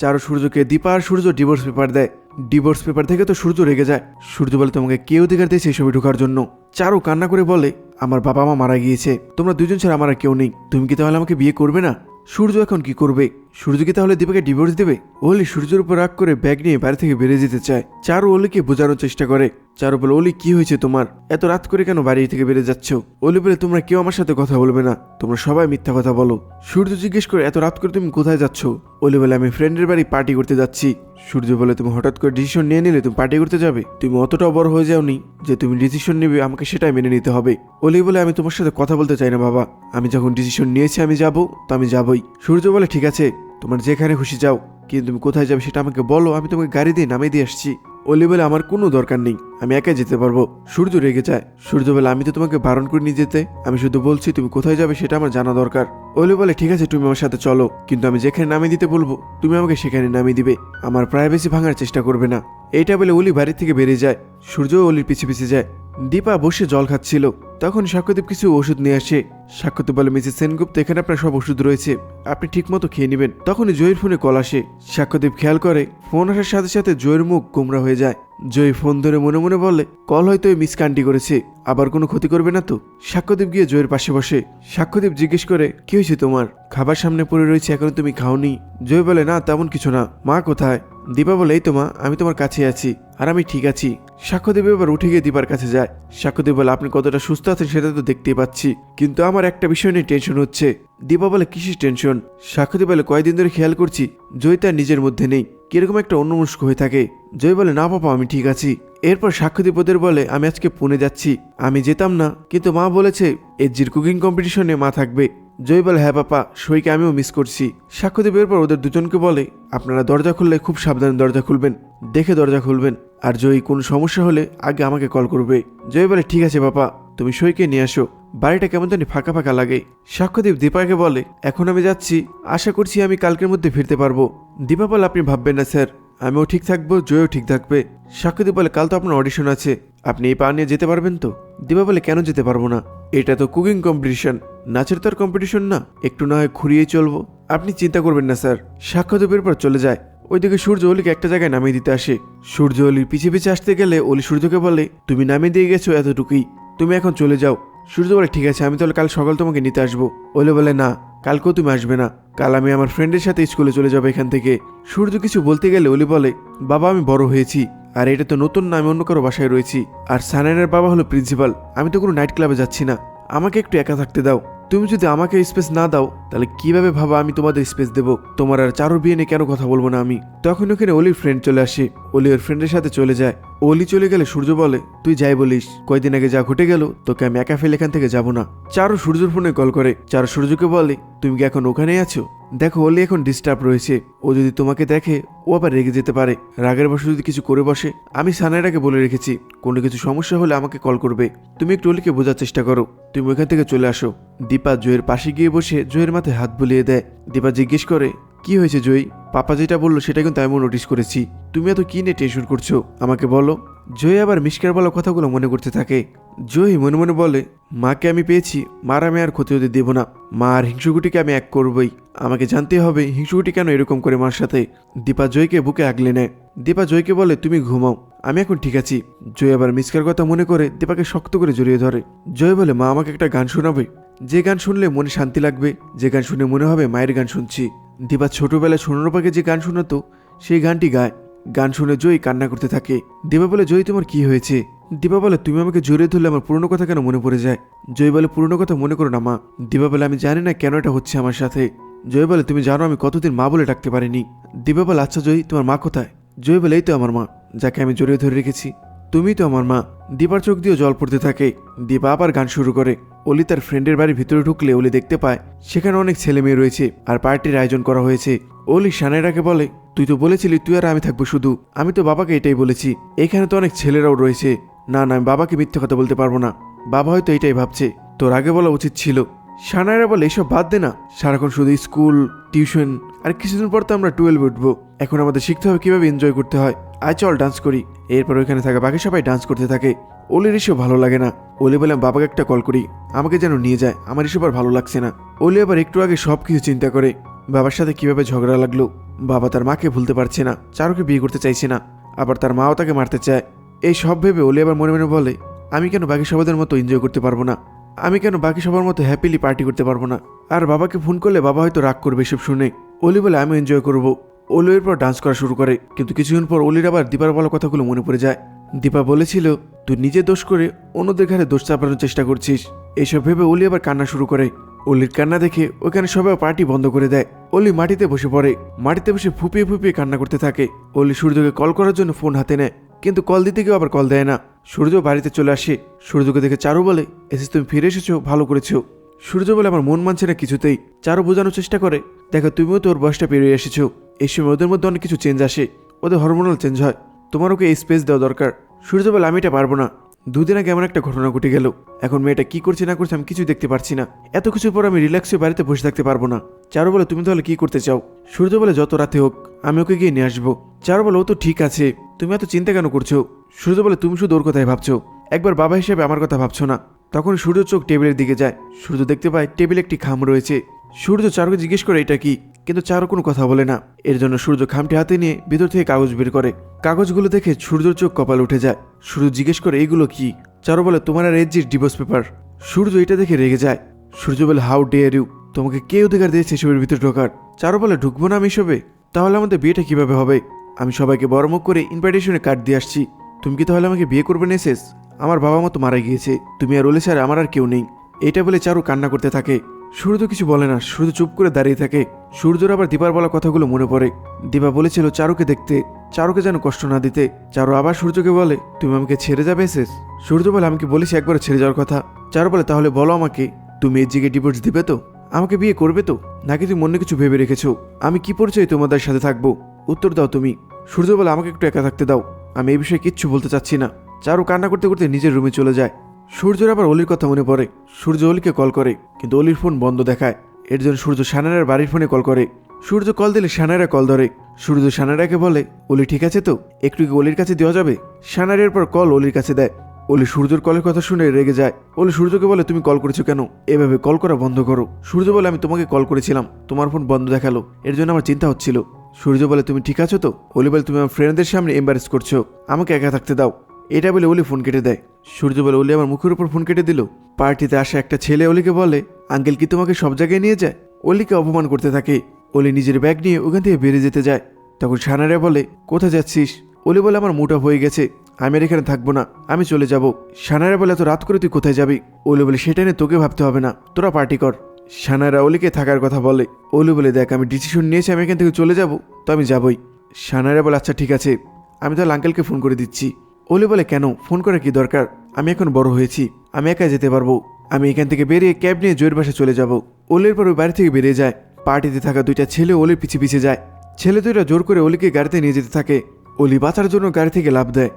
চারু সূর্যকে দীপা আর Surya divorce paper দেয়। ডিভোর্স পেপার থেকে তো সূর্য রেগে যায়। সূর্য বলে, তোমাকে কে অধিকার দিয়েছে ছবি ঢোকার জন্য। চারু কান্না করে বলে, আমার বাবা মা মারা গিয়েছে। তোমরা দুজন ছাড়া আমার আর কেউ নেই। তুমি কি তাহলে আমাকে বিয়ে করবে না? সূর্য এখন কি করবে? সূর্য কি তাহলে দীপাকে ডিভোর্স দেবে? ওলি সূর্যের উপর রাগ করে ব্যাগ নিয়ে বাড়ি থেকে বেরিয়ে যেতে চায়। চারু ওলিকে বোঝানোর চেষ্টা করে। চারু বলে, ওলি, কি হয়েছে তোমার? এত রাত করে কেন বাড়ি থেকে বেরিয়ে যাচ্ছ? ওলি বলে, তোমরা কেউ আমার সাথে কথা বলবে না। তোমরা সবাই মিথ্যা কথা বলো। সূর্য জিজ্ঞেস করে, এত রাত করে তুমি কোথায় যাচ্ছ? ওলি বলে, আমি ফ্রেন্ডের বাড়ি পার্টি করতে যাচ্ছি। সূর্য বলে তুমি হঠাৎ করে ডিসিশন নিয়ে নিলে তুমি পার্টি করতে যাবে। তুমি অতটাও বড় হয়ে যাওনি যে তুমি ডিসিশন নেবে, আমাকে সেটাই মেনে নিতে হবে। ওলি বলে, আমি তোমার সাথে কথা বলতে চাই না বাবা। আমি যখন ডিসিশন নিয়েছি আমি যাব, তো আমি যাবই। সূর্য বলে, ঠিক আছে, তোমার যেখানে খুশি যাও। কিন্তু তুমি কোথায় যাবে সেটা আমাকে বলো, আমি তোমাকে গাড়ি দিয়ে নামিয়ে দিয়ে আসছি। অলি বলে, আমার কোনো দরকার নেই, আমি একাই যেতে পারব। সূর্য রেগে যায়। সূর্য বলে, আমি তো তোমাকে বারণ করে নিয়ে যেতে। আমি শুধু বলছি, তুমি কোথায় যাবে সেটা আমার জানা দরকার। অলি বলে, ঠিক আছে, তুমি আমার সাথে চলো, কিন্তু আমি যেখানে নামিয়ে দিতে বলব, তুমি আমাকে সেখানে নামিয়ে দিবে। আমার প্রাইভেসি ভাঙার চেষ্টা করবে না। এটা বলে অলি বাড়ির থেকে বেরিয়ে যায়। সূর্য অলির পিছিয়ে পিছিয়ে যায়। দীপা বসে জল খাচ্ছিল। তখন সাক্ষ্যদীপ কিছু ওষুধ নিয়ে আসে। সাক্ষ্যদীপ বলে, মিসেস সেনগুপ্ত, এখানে আপনার সব ওষুধ রয়েছে। আপনি ঠিকমতো খেয়ে নেবেন। তখনই জয়ের ফোনে কল আসে। সাক্ষ্যদীপ খেয়াল করে, ফোন আসার সাথে সাথে জয়ের মুখ গোমরা হয়ে যায়। জয় ফোন ধরে মনে মনে বলে, কল হয়তো ওই মিস কান্টি করেছে, আবার কোনো ক্ষতি করবে না তো? সাক্ষ্যদীপ গিয়ে জয়ের পাশে বসে। সাক্ষ্যদীপ জিজ্ঞেস করে, কি হয়েছে তোমার? খাবার সামনে পড়ে রয়েছে, এখন তুমি খাওনি? জয় বলে, না, তেমন কিছু না। মা কোথায়? দীপা বলে, এই তো মা, আমি তোমার কাছে আছি, আর আমি ঠিক আছি। সাক্ষ্যদেব এবার উঠে গিয়ে দীপার কাছে যায়। সাক্ষ্যদেব বলে, আপনি কতটা সুস্থ আছেন সেটা তো দেখতেই পাচ্ছি। কিন্তু আমার একটা বিষয় নিয়ে টেনশন হচ্ছে। দীপা বলে, কিসের টেনশন সাক্ষ্যদেব বলে, কয়েকদিন ধরে খেয়াল করছি, জয় তার নিজের মধ্যে নেই। কীরকম একটা অন্যমনস্ক হয়ে থাকে। জয় বলে, না পাপা আমি ঠিক আছি। এরপর সাক্ষ্যদীপ বলে, আমি আজকে পুনে যাচ্ছি। আমি যেতাম না, কিন্তু মা বলেছে এজির কুকিং কম্পিটিশনে মা থাকবে। জয় বলে হ্যাঁ পাপা, সইকে আমিও মিস করছি। সাক্ষ্যদীপ পর ওদের দুজনকে বলে, আপনারা দরজা খুললে খুব সাবধানে দরজা খুলবেন, দেখে দরজা খুলবেন। আর জয়ী কোনো সমস্যা হলে আগে আমাকে কল করবে। জয় বলে, ঠিক আছে বাপা তুমি সইকে নিয়ে আসো। বাড়িটা কেমন জানি ফাঁকা ফাঁকা লাগে। সাক্ষ্যদীপ দীপাকে বলে, এখন আমি যাচ্ছি। আশা করছি আমি কালকের মধ্যে ফিরতে পারব। দীপা বলে আপনি ভাববেন না, স্যার। আমিও ঠিক থাকব, জয়ও ঠিক থাকবে। সাক্ষ্যদীপ বলে, কাল তো আপনার অডিশন আছে। আপনি এই পা নিয়ে যেতে পারবেন তো? দিবা বলে কেন যেতে পারব না? এটা তো কুকিং কম্পিটিশন নাচের তো আর কম্পিটিশন না। একটু না হয় ঘুরিয়ে চলবো। আপনি চিন্তা করবেন না, স্যার। সাক্ষ্যদীপের পর চলে যায়। ওইদিকে সূর্য অলিকে একটা জায়গায় নামিয়ে দিতে আসে। সূর্য অলির পিছে পিছে আসতে গেলে অলি সূর্যকে বলে, তুমি নামিয়ে দিয়ে গেছো এতটুকুই। তুমি এখন চলে যাও। সূর্য বলে, ঠিক আছে, আমি তাহলে কাল সকাল তোমাকে নিতে আসব। ওলে বলে, না, কালকেও তুমি আসবে না। কাল আমি আমার ফ্রেন্ডের সাথে স্কুলে চলে যাব এখান থেকে। সূর্য কিছু বলতে গেলে অলি বলে, বাবা, আমি বড় হয়েছি। আর এটা তো নতুন না আমি অন্য কারও বাসায় রয়েছি। আর সানানের বাবা হলো প্রিন্সিপাল। আমি তো কোনো নাইট ক্লাবে যাচ্ছি না। আমাকে একটু একা থাকতে দাও। তুমি যদি আমাকে স্পেস না দাও, তাহলে কীভাবে ভাবা আমি তোমাদের স্পেস দেবো? তোমার আর চারুর বিয়ে নিয়ে কেন কথা বলব না আমি? তখন ওখানে অলির ফ্রেন্ড চলে আসে। অলি ওর ফ্রেন্ডের সাথে চলে যায়। অলি চলে গেলে সূর্য বলে, তুই যাই বলিস। কয়দিন আগে যা ঘটে গেল, তোকে আমি একা ফেলে এখান থেকে যাব না। চারু সূর্যর ফোনে কল করে। চারু সূর্যকে বলে, তুমি কি এখন ওখানেই আছো? দেখো, অলি এখন ডিস্টার্ব রয়েছে। ও যদি তোমাকে দেখে, ও আবার রেগে যেতে পারে। রাগের বসে যদি কিছু করে বসে, আমি সানাইরাকে বলে রেখেছি, কোনো কিছু সমস্যা হলে আমাকে কল করবে। তুমি একটু অলিকে বোঝার চেষ্টা করো। তুমি ওখান থেকে চলে আসো। দীপা জয়ের পাশে গিয়ে বসে জয়ের মাথায় হাত বুলিয়ে দেয়। দীপা জিজ্ঞেস করে, কি হয়েছে জয়ী পাপা যেটা বলল, সেটা কিন্তু আমিও নোটিস করেছি। তুমি এত কি নিয়ে টেনশন করছ? আমাকে বলো। জয় আবার মিষ্কার বলা কথাগুলো মনে করতে থাকে। জয় মনে মনে বলে, মাকে আমি পেয়েছি, মার আমি আর ক্ষতি হতে দেব না। মা আর হিংসুকুটিকে আমি এক করবই। আমাকে জানতে হবে হিংসুকুটি কেন এরকম করে মার সাথে? দীপা জয়কে বুকে আগলে নেয়। দীপা জয়কে বলে, তুমি ঘুমাও। আমি এখন ঠিক আছি। জয় আবার মিসকার কথা মনে করে দীপাকে শক্ত করে জড়িয়ে ধরে। জয় বলে, মা, আমাকে একটা গান শোনাবে। যে গান শুনলে মনে শান্তি লাগবে, যে গান শুনে মনে হবে মায়ের গান শুনছি। দীপা ছোটবেলায় সোনারূপাকে যে গান শোনাতো, সেই গানটি গায়। গান শুনে জয়ী কান্না করতে থাকে। দীপা বলে, জয়ী, তোমার কি হয়েছে? দিবা বলে, তুমি আমাকে জড়িয়ে ধরলে আমার পুরনো কথা কেন মনে পড়ে যায়? জয় বলে, পুরনো কথা মনে করো না, মা। দিবা বলে, আমি জানি না কেন এটা হচ্ছে আমার সাথে। জয় বলে, তুমি জানো আমি কতদিন মা বলে ডাকতে পারিনি। দিবা বলে আচ্ছা জয়ী, তোমার মা কোথায়? জয় বলে, এই তো আমার মা, যাকে আমি জড়িয়ে ধরে রেখেছি। তুমি তো আমার মা। দিবার চোখ দিয়ে জল পড়তে থাকে। দিবা আবার গান শুরু করে। অলি তার ফ্রেন্ডের বাড়ির ভিতরে ঢুকলে অলি দেখতে পায়, সেখানে অনেক ছেলে মেয়ে রয়েছে, আর পার্টির আয়োজন করা হয়েছে। অলি সানেরাকে বলে তুই তো বলেছিলি তুই আর আমি থাকব শুধু। আমি তো বাবাকে এটাই বলেছি। এখানে তো অনেক ছেলেরাও রয়েছে। না না, আমি বাবাকে মিথ্যে কথা বলতে পারব না। বাবা হয়তো এটাই ভাবছে। তোর আগে বলা উচিত ছিল। সানায়রা বলে, এসব বাদ দে না। সারাক্ষণ শুধু স্কুল, টিউশন আর কিছুদিন পর তো আমরা টুয়েলভ উঠবো। এখন আমাদের শিখতে হবে কীভাবে এনজয় করতে হয়। আয় চল, ডান্স করি। এরপর ওইখানে থাকা বাকি সবাই ডান্স করতে থাকে। অলির এসব ভালো লাগে না। অলি বলে, আমি বাবাকে একটা কল করি। আমাকে যেন নিয়ে যায়। আমার এসব আর ভালো লাগছে না। অলি আবার একটু আগে সব কিছু চিন্তা করে। বাবার সাথে কীভাবে ঝগড়া লাগল। বাবা তার মাকে ভুলতে পারছে না, চারুকে বিয়ে করতে চাইছে না, আবার তার মাও তাকে মারতে চায়। এই সব ভেবে ওলি আবার মনে মনে বলে, আমি কেন বাকি সবাদের মতো এনজয় করতে পারব না? আমি কেন বাকি সবার মতো হ্যাপিলি পার্টি করতে পারব না? আর বাবাকে ফোন করলে বাবা হয়তো রাগ করবে এসব শুনে। অলি বলে আমি এনজয় করব। অলি এরপর ডান্স করা শুরু করে, কিন্তু কিছুদিন পর অলির আবার দীপার বলা কথাগুলো মনে পড়ে যায়। দীপা বলেছিল, তুই নিজে দোষ করে অন্যদের ঘাড়ে দোষ চাপানোর চেষ্টা করছিস। এইসব ভেবে অলি আবার কান্না শুরু করে। অলির কান্না দেখে ওখানে সবাই পার্টি বন্ধ করে দেয়। অলি মাটিতে বসে পড়ে। মাটিতে বসে ফুপিয়ে ফুপিয়ে কান্না করতে থাকে। অলি সূর্যকে কল করার জন্য ফোন হাতে নেয়, কিন্তু কল দিতে গিয়েও আবার কল দেয় না। সূর্য বাড়িতে চলে আসে। সূর্যকে দেখে চারু বলে এসে তুমি, ফিরে এসেছ, ভালো করেছ। সূর্য বলে, আমার মন মানছে না কিছুতেই। চারু বোঝানোর চেষ্টা করে, দেখো, তুমিও তো ওর বয়সটা পেরিয়ে এসেছ। এই সময় ওদের মধ্যে অনেক কিছু চেঞ্জ আসে। ওদের হরমোনাল চেঞ্জ হয়। তোমার ওকে এই স্পেস দেওয়া দরকার। সূর্য বলে, আমি এটা পারব না। দুদিন আগে এমন একটা ঘটনা ঘটে গেল। এখন মেয়েটা কি করছে না করছে আমি কিছুই দেখতে পারছি না। এত কিছুর পর আমি রিল্যাক্স হয়ে বাড়িতে বসে থাকতে পারব না। চারু বলে, তুমি তাহলে কি করতে চাও? সূর্য বলে, যত রাতে হোক, আমি ওকে গিয়ে নিয়ে আসব। চারু বলে, ও তো ঠিক আছে। তুমি এত চিন্তা কেন করছ? সূর্য বলে, তুমি শুধু ওর কথাই ভাবছ। একবার বাবা হিসেবে আমার কথা ভাবছ না। তখন সূর্য চোখ টেবিলের দিকে যায়। সূর্য দেখতে পায় টেবিলে একটি খাম রয়েছে। সূর্য চারুকে জিজ্ঞেস করে, এটা কি? কিন্তু চারু কোনো কথা বলে না। এর জন্য সূর্য খামটি হাতে নিয়ে ভিতর থেকে কাগজ বের করে। কাগজগুলো দেখে সূর্যর চোখ কপাল উঠে যায়। সূর্য জিজ্ঞেস করে এইগুলো কি? চারু বলে, তোমার আর এজির ডিভোর্স পেপার। সূর্য এটা দেখে রেগে যায়। সূর্য বলে, হাউ ডেয়ার ইউ? তোমাকে কে অধিকার দিয়েছে এসবের ভিতরে ঢোকার? চারু বলে, ঢুকবো না আমি এসবে। তাহলে আমাদের বিয়েটা কীভাবে হবে? আমি সবাইকে বড় মুখ করে ইনভাইটেশনে কার্ড দিয়ে আসছি। তুমি কি তাহলে আমাকে বিয়ে করবে নেসেস আমার বাবা মতো মারা গিয়েছে। তুমি আর ওলে স্যার আমার আর কেউ নেই। এটা বলে চারু কান্না করতে থাকে। সূর্য কিছু বলে না শুধু চুপ করে দাঁড়িয়ে থাকে। সূর্যর আবার দীপার বলা কথাগুলো মনে পড়ে। দীপা বলেছিল চারুকে দেখতে, চারুকে যেন কষ্ট না দিতে। চারু আবার সূর্যকে বলে, তুমি আমাকে ছেড়ে যাবে, এসেস? সূর্য বলে, আমি কি বলেছি একবার ছেড়ে যাওয়ার কথা? চারু বলে, তাহলে বলো আমাকে, তুমি এর জিগে ডিভোর্স দিবে তো? আমাকে বিয়ে করবে তো? নাকি তুমি অন্য কিছু ভেবে রেখেছো? আমি কি পরিচয় তোমাদের সাথে থাকব? উত্তর দাও তুমি। সূর্য বলে, আমাকে একটু একা থাকতে দাও। আমি এই বিষয়ে কিচ্ছু বলতে চাচ্ছি না। চারু কান্না করতে করতে নিজের রুমে চলে যায়। সূর্যের আবার অলির কথা মনে পড়ে। সূর্য অলিকে কল করে, কিন্তু অলির ফোন বন্ধ দেখায়। এর জন্য সূর্য সানারার বাড়ির ফোনে কল করে। সূর্য কল দিলে সানারা কল ধরে। সূর্য সানারাকে বলে, অলি ঠিক আছে তো? একটু কি অলির কাছে দেওয়া যাবে? সানারের পর কল অলির কাছে দেয়। অলি সূর্যর কলের কথা শুনে রেগে যায়। অলি সূর্যকে বলে, তুমি কল করেছ কেন? এভাবে কল করা বন্ধ করো। সূর্য বলে, আমি তোমাকে কল করেছিলাম। তোমার ফোন বন্ধ দেখাল। এর জন্য আমার চিন্তা হচ্ছিল। সূর্য বলে, তুমি ঠিক আছো তো? অলি বলে, তুমি আমার ফ্রেন্ডদের সামনে এম্বারেস করছ। আমাকে একা থাকতে দাও। এটা বলে অলি ফোন কেটে দেয়। সূর্য বলে অলি আমার মুখের উপর ফোন কেটে দিল। পার্টিতে আসা একটা ছেলে অলিকে বলে, আঙ্কেল কি তোমাকে সব জায়গায় নিয়ে যায়? অলিকে অপমান করতে থাকে। অলি নিজের ব্যাগ নিয়ে ওখান থেকে বেরিয়ে যেতে যায়। তখন সানারে বলে, কোথায় যাচ্ছিস? অলি বলে, আমার অফ হয়ে গেছে। আমি আর এখানে থাকব না। আমি চলে যাব। সানারা বলে, এত রাত করে তুই কোথায় যাবি? অলি বলে, সেটা নিয়ে তোকে ভাবতে হবে না। তোরা পার্টি কর। সানারা অলিকে থাকার কথা বলে। অলি বলে, দেখ, আমি ডিসিশন নিয়েছি, আমি এখান থেকে চলে যাব, তো আমি যাবই। সানারা বলে আচ্ছা ঠিক আছে। আমি তাহলে আঙ্কেলকে ফোন করে দিচ্ছি। অলি বলে, কেন? ফোন করার কি দরকার? আমি এখন বড় হয়েছি। আমি একা যেতে পারব। আমি এখান থেকে বেরিয়ে ক্যাব নিয়ে জয়ের বাসে চলে যাব। অলির পর ওই বাড়ি থেকে বেরিয়ে যায়। পার্টিতে থাকা দুইটা ছেলে ওলির পিছিয়ে পিছিয়ে যায়। ছেলে দুইটা জোর করে অলিকে গাড়িতে নিয়ে যেতে থাকে। অলি বাঁচার জন্য গাড়ি থেকে লাভ দেয়।